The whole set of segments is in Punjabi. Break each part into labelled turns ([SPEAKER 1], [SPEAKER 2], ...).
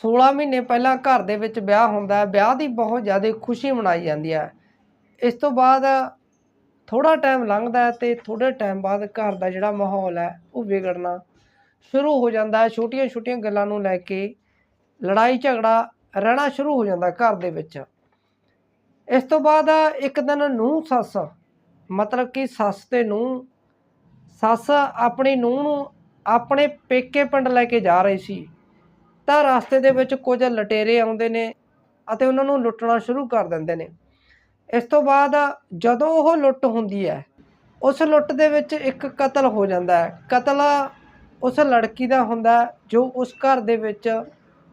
[SPEAKER 1] 16 ਮਹੀਨੇ ਪਹਿਲਾਂ ਘਰ ਦੇ ਵਿੱਚ ਵਿਆਹ ਹੁੰਦਾ ਹੈ, ਵਿਆਹ ਦੀ ਬਹੁਤ ਜ਼ਿਆਦਾ ਖੁਸ਼ੀ ਮਨਾਈ ਜਾਂਦੀ ਹੈ। ਇਸ ਤੋਂ ਬਾਅਦ ਥੋੜਾ ਟਾਈਮ ਲੰਘਦਾ ਹੈ ਤੇ ਥੋੜੇ ਟਾਈਮ ਬਾਅਦ ਘਰ ਦਾ ਜਿਹੜਾ ਮਾਹੌਲ ਹੈ, ਉਹ ਵਿਗੜਨਾ ਸ਼ੁਰੂ ਹੋ ਜਾਂਦਾ ਹੈ। ਛੋਟੀਆਂ-ਛੋਟੀਆਂ ਗੱਲਾਂ ਨੂੰ ਲੈ ਕੇ ਲੜਾਈ ਝਗੜਾ ਰਹਿਣਾ ਸ਼ੁਰੂ ਹੋ ਜਾਂਦਾ ਘਰ ਦੇ ਵਿੱਚ। ਇਸ ਤੋਂ ਬਾਅਦ ਇੱਕ ਦਿਨ ਨੂੰਹ ਸੱਸ, ਮਤਲਬ ਕਿ ਸੱਸ ਤੇ ਨੂੰ ਸੱਸ ਆਪਣੀ ਨੂੰਹ ਨੂੰ ਆਪਣੇ ਪੇਕੇ ਪਿੰਡ ਲੈ ਕੇ ਜਾ ਰਹੀ ਸੀ। ਤਾਂ ਰਸਤੇ ਦੇ ਵਿੱਚ ਕੁਝ ਲਟੇਰੇ ਆਉਂਦੇ ਨੇ ਅਤੇ ਉਹਨਾਂ ਨੂੰ ਲੁੱਟਣਾ ਸ਼ੁਰੂ ਕਰ ਦਿੰਦੇ ਨੇ। ਇਸ ਤੋਂ ਬਾਅਦ ਜਦੋਂ ਉਹ ਲੁੱਟ ਹੁੰਦੀ ਹੈ, ਉਸ ਲੁੱਟ ਦੇ ਵਿੱਚ ਇੱਕ ਕਤਲ ਹੋ ਜਾਂਦਾ ਹੈ। ਕਤਲ ਉਸ ਲੜਕੀ ਦਾ ਹੁੰਦਾ ਜੋ ਉਸ ਘਰ ਦੇ ਵਿੱਚ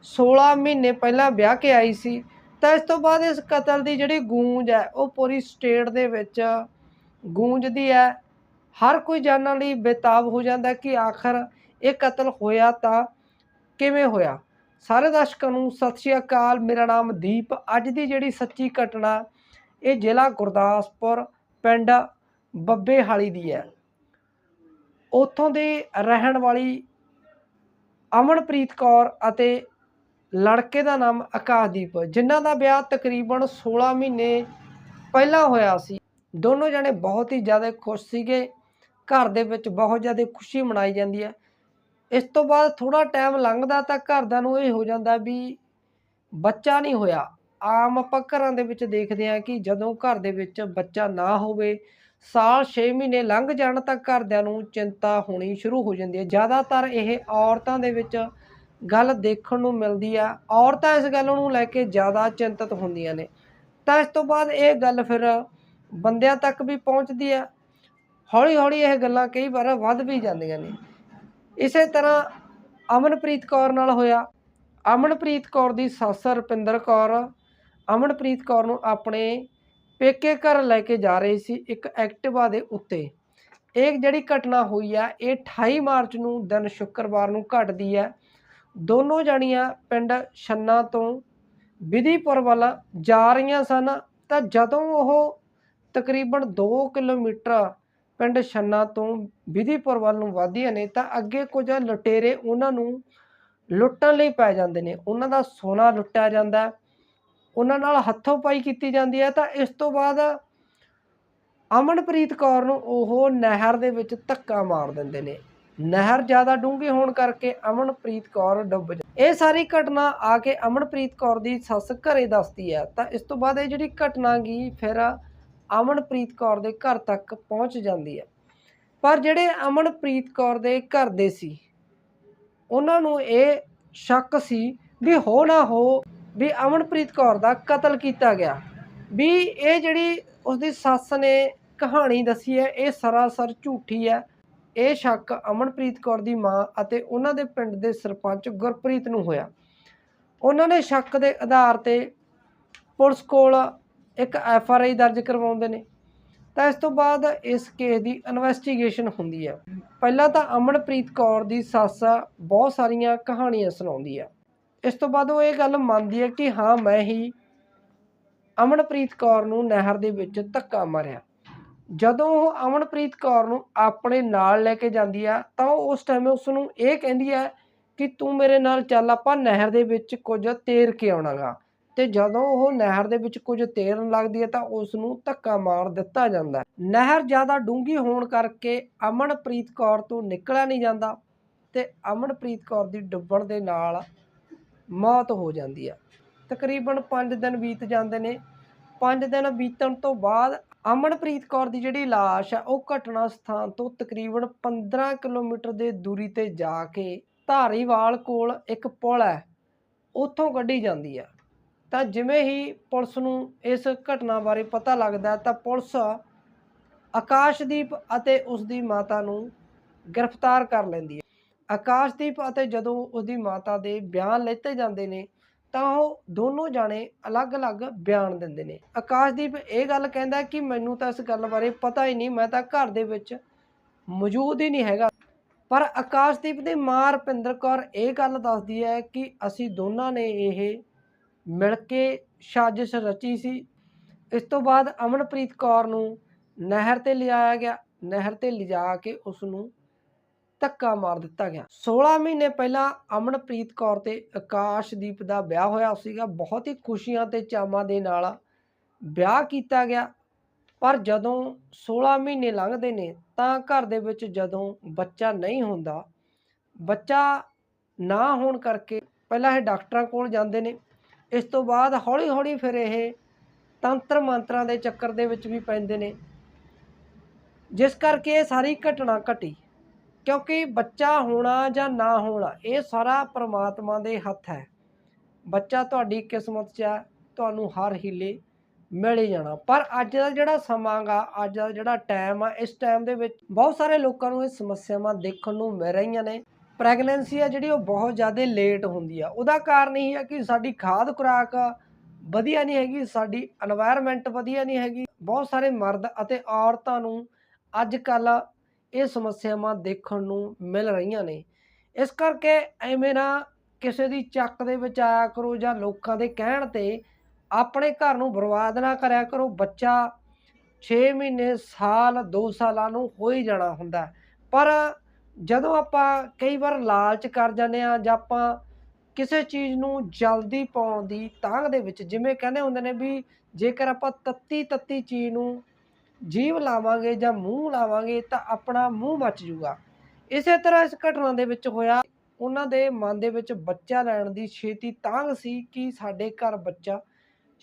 [SPEAKER 1] 16 ਮਹੀਨੇ ਪਹਿਲਾਂ ਵਿਆਹ ਕੇ ਆਈ ਸੀ। ਤਾਂ ਇਸ ਤੋਂ ਬਾਅਦ ਇਸ ਕਤਲ ਦੀ ਜਿਹੜੀ ਗੂੰਜ ਹੈ, ਉਹ ਪੂਰੀ ਸਟੇਟ ਦੇ ਵਿੱਚ ਗੂੰਜਦੀ ਹੈ। ਹਰ ਕੋਈ ਜਾਣਨ ਲਈ ਬੇਤਾਬ ਹੋ ਜਾਂਦਾ ਕਿ ਆਖਰ ਇਹ ਕਤਲ ਹੋਇਆ ਤਾਂ ਕਿਵੇਂ ਹੋਇਆ। ਸਾਰੇ ਦਰਸ਼ਕਾਂ ਨੂੰ ਸਤਿ ਸ਼੍ਰੀ ਅਕਾਲ। ਮੇਰਾ ਨਾਮ ਦੀਪ। ਅੱਜ ਦੀ ਜਿਹੜੀ ਸੱਚੀ ਘਟਨਾ, ਇਹ ਜ਼ਿਲ੍ਹਾ ਗੁਰਦਾਸਪੁਰ, ਪਿੰਡ ਬੱਬੇਹਾਲੀ ਦੀ ਹੈ। ਉੱਥੋਂ ਦੇ ਰਹਿਣ ਵਾਲੀ ਅਮਨਪ੍ਰੀਤ ਕੌਰ ਅਤੇ ਲੜਕੇ ਦਾ ਨਾਮ ਆਕਾਸ਼ਦੀਪ, ਜਿਨ੍ਹਾਂ ਦਾ ਵਿਆਹ ਤਕਰੀਬਨ 16 ਮਹੀਨੇ ਪਹਿਲਾਂ ਹੋਇਆ ਸੀ। ਦੋਨੋਂ ਜਣੇ ਬਹੁਤ ਹੀ ਜ਼ਿਆਦਾ ਖੁਸ਼ ਸੀਗੇ। ਘਰ ਦੇ ਵਿੱਚ ਬਹੁਤ ਜ਼ਿਆਦਾ ਖੁਸ਼ੀ ਮਨਾਈ ਜਾਂਦੀ ਹੈ। ਇਸ ਤੋਂ ਬਾਅਦ ਥੋੜਾ ਟਾਈਮ ਲੰਘਦਾ ਤਾਂ ਘਰਦਿਆਂ ਨੂੰ ਇਹ ਹੋ ਜਾਂਦਾ ਵੀ ਬੱਚਾ ਨਹੀਂ ਹੋਇਆ। ਆਮ ਆਪਾਂ ਘਰਾਂ ਦੇ ਵਿੱਚ ਦੇਖਦੇ ਹਾਂ ਕਿ ਜਦੋਂ ਘਰ ਦੇ ਵਿੱਚ ਬੱਚਾ ਨਾ ਹੋਵੇ, ਸਾਲ 6 ਮਹੀਨੇ ਲੰਘ ਜਾਣ ਤਾਂ ਘਰਦਿਆਂ ਨੂੰ ਚਿੰਤਾ ਹੋਣੀ ਸ਼ੁਰੂ ਹੋ ਜਾਂਦੀ ਹੈ। ਜ਼ਿਆਦਾਤਰ ਇਹ ਔਰਤਾਂ ਦੇ ਵਿੱਚ ਗੱਲ ਦੇਖਣ ਨੂੰ ਮਿਲਦੀ ਆ। ਔਰਤਾਂ ਇਸ ਗੱਲ ਨੂੰ ਲੈ ਕੇ ਜ਼ਿਆਦਾ ਚਿੰਤਤ ਹੁੰਦੀਆਂ ਨੇ। ਤਾਂ ਇਸ ਤੋਂ ਬਾਅਦ ਇਹ ਗੱਲ ਫਿਰ ਬੰਦਿਆਂ ਤੱਕ ਵੀ ਪਹੁੰਚਦੀ ਆ। ਹੌਲੀ ਹੌਲੀ ਇਹ ਗੱਲਾਂ ਕਈ ਵਾਰ ਵੱਧ ਵੀ ਜਾਂਦੀਆਂ ਨੇ। ਇਸੇ ਤਰ੍ਹਾਂ ਅਮਨਪ੍ਰੀਤ ਕੌਰ ਨਾਲ ਹੋਇਆ। ਅਮਨਪ੍ਰੀਤ ਕੌਰ ਦੀ ਸੱਸ ਰੁਪਿੰਦਰ ਕੌਰ, ਅਮਨਪ੍ਰੀਤ ਕੌਰ ਨੂੰ ਆਪਣੇ ਪੇਕੇ ਘਰ ਲੈ ਕੇ ਜਾ ਰਹੀ ਸੀ ਇੱਕ ਐਕਟਿਵਾ ਦੇ ਉੱਤੇ। ਇਹ ਜਿਹੜੀ ਘਟਨਾ ਹੋਈ ਆ, ਇਹ 28 ਮਾਰਚ ਨੂੰ ਦਿਨ ਸ਼ੁੱਕਰਵਾਰ ਨੂੰ ਘਟਦੀ ਹੈ ਦੋਨੋਂ ਜਣੀਆਂ ਪਿੰਡ ਛੰਨਾ ਤੋਂ ਵਿਧੀਪੁਰ ਵੱਲ ਜਾ ਰਹੀਆਂ ਸਨ ਤਾਂ ਜਦੋਂ ਉਹ ਤਕਰੀਬਨ 2 ਕਿਲੋਮੀਟਰ ਪਿੰਡ ਛੰਨਾ ਤੋਂ ਵਿਧੀਪੁਰ ਵੱਲ ਨੂੰ ਵਧਦੀਆਂ ਨੇ, ਤਾਂ ਅੱਗੇ ਕੁਝ ਲੁਟੇਰੇ ਉਹਨਾਂ ਨੂੰ ਲੁੱਟਣ ਲਈ ਪੈ ਜਾਂਦੇ ਨੇ। ਉਹਨਾਂ ਦਾ ਸੋਨਾ ਲੁੱਟਿਆ ਜਾਂਦਾ ਉਹਨਾਂ ਨਾਲ ਹੱਥੋਂ ਪਾਈ ਕੀਤੀ ਜਾਂਦੀ ਹੈ। ਤਾਂ ਇਸ ਤੋਂ ਬਾਅਦ ਅਮਨਪ੍ਰੀਤ ਕੌਰ ਨੂੰ ਉਹ ਨਹਿਰ ਦੇ ਵਿੱਚ ਧੱਕਾ ਮਾਰ ਦਿੰਦੇ ਨੇ। ਨਹਿਰ ਜ਼ਿਆਦਾ ਡੂੰਘੀ ਹੋਣ ਕਰਕੇ ਅਮਨਪ੍ਰੀਤ ਕੌਰ ਡੁੱਬ ਜਾ ਇਹ ਸਾਰੀ ਘਟਨਾ ਆ ਕੇ ਅਮਨਪ੍ਰੀਤ ਕੌਰ ਦੀ ਸੱਸ ਘਰੇ ਦੱਸਦੀ ਹੈ। ਤਾਂ ਇਸ ਤੋਂ ਬਾਅਦ ਇਹ ਜਿਹੜੀ ਘਟਨਾ ਗਈ ਫਿਰ ਅਮਨਪ੍ਰੀਤ ਕੌਰ ਦੇ ਘਰ ਤੱਕ ਪਹੁੰਚ ਜਾਂਦੀ ਹੈ। ਪਰ ਜਿਹੜੇ ਅਮਨਪ੍ਰੀਤ ਕੌਰ ਦੇ ਘਰ ਦੇ ਸੀ, ਉਹਨਾਂ ਨੂੰ ਇਹ ਸ਼ੱਕ ਸੀ ਵੀ ਹੋ ਨਾ ਹੋ ਵੀ ਅਮਨਪ੍ਰੀਤ ਕੌਰ ਦਾ ਕਤਲ ਕੀਤਾ ਗਿਆ। ਵੀ ਇਹ ਜਿਹੜੀ ਉਸਦੀ ਸੱਸ ਨੇ ਕਹਾਣੀ ਦੱਸੀ ਹੈ, ਇਹ ਸਰਾਸਰ ਝੂਠੀ ਹੈ। ਇਹ ਸ਼ੱਕ ਅਮਨਪ੍ਰੀਤ ਕੌਰ ਦੀ ਮਾਂ ਅਤੇ ਉਹਨਾਂ ਦੇ ਪਿੰਡ ਦੇ ਸਰਪੰਚ ਗੁਰਪ੍ਰੀਤ ਨੂੰ ਹੋਇਆ। ਉਹਨਾਂ ਨੇ ਸ਼ੱਕ ਦੇ ਆਧਾਰ ਤੇ ਪੁਲਿਸ ਕੋਲ ਇੱਕ ਐਫ ਆਰ ਆਈ ਦਰਜ ਕਰਵਾਉਂਦੇ ਨੇ। ਤਾਂ ਇਸ ਤੋਂ ਬਾਅਦ ਇਸ ਕੇਸ ਦੀ ਇਨਵੈਸਟੀਗੇਸ਼ਨ ਹੁੰਦੀ ਹੈ ਪਹਿਲਾਂ ਤਾਂ ਅਮਨਪ੍ਰੀਤ ਕੌਰ ਦੀ ਸੱਸ ਬਹੁਤ ਸਾਰੀਆਂ ਕਹਾਣੀਆਂ ਸੁਣਾਉਂਦੀ ਆ। ਇਸ ਤੋਂ ਬਾਅਦ ਉਹ ਇਹ ਗੱਲ ਮੰਨਦੀ ਹੈ ਕਿ ਹਾਂ, ਮੈਂ ਹੀ ਅਮਨਪ੍ਰੀਤ ਕੌਰ ਨੂੰ ਨਹਿਰ ਦੇ ਵਿੱਚ ਧੱਕਾ ਮਾਰਿਆ। ਜਦੋਂ ਉਹ ਅਮਨਪ੍ਰੀਤ ਕੌਰ ਨੂੰ ਆਪਣੇ ਨਾਲ ਲੈ ਕੇ ਜਾਂਦੀ ਆ, ਤਾਂ ਉਹ ਉਸ ਟਾਈਮ ਉਸ ਨੂੰ ਇਹ ਕਹਿੰਦੀ ਹੈ ਕਿ ਤੂੰ ਮੇਰੇ ਨਾਲ ਚੱਲ, ਆਪਾਂ ਨਹਿਰ ਦੇ ਵਿੱਚ ਕੁਝ ਤੇਰ ਕੇ ਆਉਣਾਗਾ। ਤੇ ਜਦੋਂ ਉਹ ਨਹਿਰ ਦੇ ਵਿੱਚ ਕੁਝ ਤੇਰਨ ਲੱਗਦੀ ਹੈ ਤਾਂ ਉਸ ਨੂੰ ਧੱਕਾ ਮਾਰ ਦਿੱਤਾ ਜਾਂਦਾ ਹੈ। ਨਹਿਰ ਜ਼ਿਆਦਾ ਡੂੰਘੀ ਹੋਣ ਕਰਕੇ ਅਮਨਪ੍ਰੀਤ ਕੌਰ ਤੋਂ ਨਿਕਲਿਆ ਨਹੀਂ ਜਾਂਦਾ ਤੇ ਅਮਨਪ੍ਰੀਤ ਕੌਰ ਦੀ ਡੁੱਬਣ ਦੇ ਨਾਲ ਮੌਤ ਹੋ ਜਾਂਦੀ ਹੈ। ਤਕਰੀਬਨ 5 ਦਿਨ ਬੀਤ ਜਾਂਦੇ ਨੇ। 5 ਦਿਨ ਬੀਤਣ ਤੋਂ ਬਾਅਦ ਅਮਨਪ੍ਰੀਤ ਕੌਰ ਦੀ ਜਿਹੜੀ ਲਾਸ਼ ਹੈ ਉਹ ਘਟਨਾ ਸਥਾਨ ਤੋਂ ਤਕਰੀਬਨ 15 ਕਿਲੋਮੀਟਰ ਦੇ ਦੂਰੀ ਤੇ ਜਾ ਕੇ ਧਾਰੀਵਾਲ ਕੋਲ ਇੱਕ ਪੁਲ ਹੈ, ਉੱਥੋਂ ਕੱਢੀ ਜਾਂਦੀ ਆ ਤਾਂ ਜਿਵੇਂ ਹੀ ਪੁਲਿਸ ਨੂੰ ਇਸ ਘਟਨਾ ਬਾਰੇ ਪਤਾ ਲੱਗਦਾ ਤਾਂ ਪੁਲਿਸ ਆਕਾਸ਼ਦੀਪ ਅਤੇ ਉਸ ਦੀ ਮਾਤਾ ਨੂੰ ਗ੍ਰਿਫਤਾਰ ਕਰ ਲੈਂਦੀ ਹੈ। ਆਕਾਸ਼ਦੀਪ ਅਤੇ ਜਦੋਂ ਉਸ ਦੀ ਮਾਤਾ ਦੇ ਬਿਆਨ ਲਿੱਤੇ ਜਾਂਦੇ ਨੇ ਤਾਂ ਉਹ ਦੋਨੋਂ ਜਾਣੇ ਅਲੱਗ-ਅਲੱਗ ਬਿਆਨ ਦਿੰਦੇ ਨੇ। ਆਕਾਸ਼ਦੀਪ ਇਹ ਗੱਲ ਕਹਿੰਦਾ ਕਿ ਮੈਨੂੰ ਤਾਂ ਇਸ ਗੱਲ ਬਾਰੇ ਪਤਾ ਹੀ ਨਹੀਂ, ਮੈਂ ਤਾਂ ਘਰ ਦੇ ਵਿੱਚ ਮੌਜੂਦ ਹੀ ਨਹੀਂ ਹੈਗਾ। ਪਰ ਆਕਾਸ਼ਦੀਪ ਦੀ ਮਾਂ ਰਪਿੰਦਰ ਕੌਰ ਇਹ ਗੱਲ ਦੱਸਦੀ ਹੈ ਕਿ ਅਸੀਂ ਦੋਨਾਂ ਨੇ ਇਹ ਮਿਲ ਕੇ ਸਾਜ਼ਿਸ਼ ਰਚੀ ਸੀ। ਇਸ ਤੋਂ ਬਾਅਦ ਅਮਨਪ੍ਰੀਤ ਕੌਰ ਨੂੰ ਨਹਿਰ ਤੇ ਲਿਜਾਇਆ ਗਿਆ। ਨਹਿਰ ਤੇ ਲਿਜਾ ਕੇ ਉਸ ਨੂੰ ਧੱਕਾ ਮਾਰ ਦਿੱਤਾ ਗਿਆ। 16 ਮਹੀਨੇ ਪਹਿਲਾਂ ਅਮਨਪ੍ਰੀਤ ਕੌਰ ਤੇ ਆਕਾਸ਼ਦੀਪ ਦਾ ਵਿਆਹ ਹੋਇਆ ਸੀਗਾ। ਬਹੁਤ ਹੀ ਖੁਸ਼ੀਆਂ ਤੇ ਚਾਵਾਂ ਦੇ ਨਾਲ ਵਿਆਹ ਕੀਤਾ ਗਿਆ। ਪਰ ਜਦੋਂ 16 ਮਹੀਨੇ ਲੰਘਦੇ ਨੇ, ਤਾਂ ਘਰ ਦੇ ਵਿੱਚ ਜਦੋਂ ਬੱਚਾ ਨਹੀਂ ਹੁੰਦਾ, ਬੱਚਾ ਨਾ ਹੋਣ ਕਰਕੇ ਪਹਿਲਾਂ ਇਹ ਡਾਕਟਰਾਂ ਕੋਲ ਜਾਂਦੇ ਨੇ। ਇਸ ਤੋਂ ਬਾਅਦ ਹੌਲੀ ਹੌਲੀ ਫਿਰ ਇਹ ਤੰਤਰ ਮੰਤਰਾਂ ਦੇ ਚੱਕਰ ਦੇ ਵਿੱਚ ਵੀ ਪੈਂਦੇ ਨੇ। ਜਿਸ ਕਰਕੇ ਇਹ ਸਾਰੀ ਘਟਨਾ ਘਟੀ। ਕਿਉਂਕਿ ਬੱਚਾ ਹੋਣਾ ਜਾਂ ਨਾ ਹੋਣਾ, ਇਹ ਸਾਰਾ ਪ੍ਰਮਾਤਮਾ ਦੇ ਹੱਥ ਹੈ। ਬੱਚਾ ਤੁਹਾਡੀ ਕਿਸਮਤ 'ਚ ਹੈ ਤੁਹਾਨੂੰ ਹਰ ਹੀਲੇ ਮਿਲ ਹੀ ਜਾਣਾ। ਪਰ ਅੱਜ ਦਾ ਜਿਹੜਾ ਸਮਾਂ ਗਾ, ਅੱਜ ਦਾ ਜਿਹੜਾ ਟਾਈਮ ਆ, ਇਸ ਟਾਈਮ ਦੇ ਵਿੱਚ ਬਹੁਤ ਸਾਰੇ ਲੋਕਾਂ ਨੂੰ ਇਹ ਸਮੱਸਿਆਵਾਂ ਦੇਖਣ ਨੂੰ ਮਿਲ ਰਹੀਆਂ ਨੇ। ਪ੍ਰੈਗਨੈਂਸੀ ਆ ਜਿਹੜੀ ਉਹ ਬਹੁਤ ਜ਼ਿਆਦਾ ਲੇਟ ਹੁੰਦੀ ਆ। ਉਹਦਾ ਕਾਰਨ ਇਹ ਆ ਕਿ ਸਾਡੀ ਖਾਦ ਖੁਰਾਕ ਵਧੀਆ ਨਹੀਂ ਹੈਗੀ, ਸਾਡੀ এনवायरमेंट ਵਧੀਆ ਨਹੀਂ ਹੈਗੀ। ਬਹੁਤ ਸਾਰੇ ਮਰਦ ਅਤੇ ਔਰਤਾਂ ਨੂੰ ਅੱਜ ਕੱਲ ਇਹ ਸਮੱਸਿਆਵਾਂ ਦੇਖਣ ਨੂੰ ਮਿਲ ਰਹੀਆਂ ਨੇ। ਇਸ ਕਰਕੇ ਐਵੇਂ ਨਾ ਕਿਸੇ ਦੀ ਚੱਕ ਦੇ ਵਿੱਚ ਆਇਆ ਕਰੋ ਜਾਂ ਲੋਕਾਂ ਦੇ ਕਹਿਣ ਤੇ ਆਪਣੇ ਘਰ ਨੂੰ ਬਰਬਾਦ ਨਾ ਕਰਿਆ ਕਰੋ। ਬੱਚਾ 6 ਮਹੀਨੇ, ਸਾਲ 2 ਸਾਲਾਂ ਨੂੰ ਹੋ ਹੀ ਜਾਣਾ ਹੁੰਦਾ। ਪਰ ਜਦੋਂ ਆਪਾਂ ਕਈ ਵਾਰ ਲਾਲਚ ਕਰ ਜਾਂਦੇ ਆ ਜਾਂ ਆਪਾਂ ਕਿਸੇ ਚੀਜ਼ ਨੂੰ ਜਲਦੀ ਪਾਉਣ ਦੀ ਤਾਂਘ ਦੇ ਵਿੱਚ ਜਿਵੇਂ ਕਹਿੰਦੇ ਹੁੰਦੇ ਨੇ ਵੀ ਜੇਕਰ ਆਪਾਂ ਤੱਤੀ ਤੱਤੀ ਚੀਜ਼ ਨੂੰ ਜੀਭ ਲਾਵਾਂਗੇ ਜਾਂ ਮੂੰਹ ਲਾਵਾਂਗੇ ਤਾਂ ਆਪਣਾ ਮੂੰਹ ਮੱਚ ਜੂਗਾ। ਇਸੇ ਤਰ੍ਹਾਂ ਇਸ ਘਟਨਾ ਦੇ ਵਿੱਚ ਹੋਇਆ, ਉਹਨਾਂ ਦੇ ਮਨ ਦੇ ਵਿੱਚ ਬੱਚਾ ਲੈਣ ਦੀ ਛੇਤੀ ਤਾਂਘ ਸੀ ਕਿ ਸਾਡੇ ਘਰ ਬੱਚਾ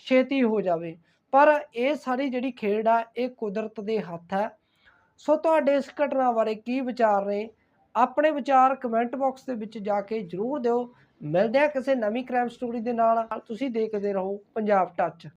[SPEAKER 1] ਛੇਤੀ ਹੋ ਜਾਵੇ। ਪਰ ਇਹ ਸਾਰੀ ਜਿਹੜੀ ਖੇਡ ਆ, ਇਹ ਕੁਦਰਤ ਦੇ ਹੱਥ ਹੈ। ਸੋ ਤੁਹਾਡੇ ਇਸ ਘਟਨਾ ਬਾਰੇ ਕੀ ਵਿਚਾਰ ਨੇ? ਆਪਣੇ ਵਿਚਾਰ ਕਮੈਂਟ ਬਾਕਸ ਦੇ ਵਿੱਚ ਜਾ ਕੇ ਜਰੂਰ ਦਿਓ। ਮਿਲਦੇ ਆ ਕਿਸੇ ਨਵੀਂ ਕ੍ਰਾਈਮ ਸਟੋਰੀ ਦੇ ਨਾਲ। ਤੁਸੀਂ ਦੇਖਦੇ ਰਹੋ ਪੰਜਾਬ ਟੱਚ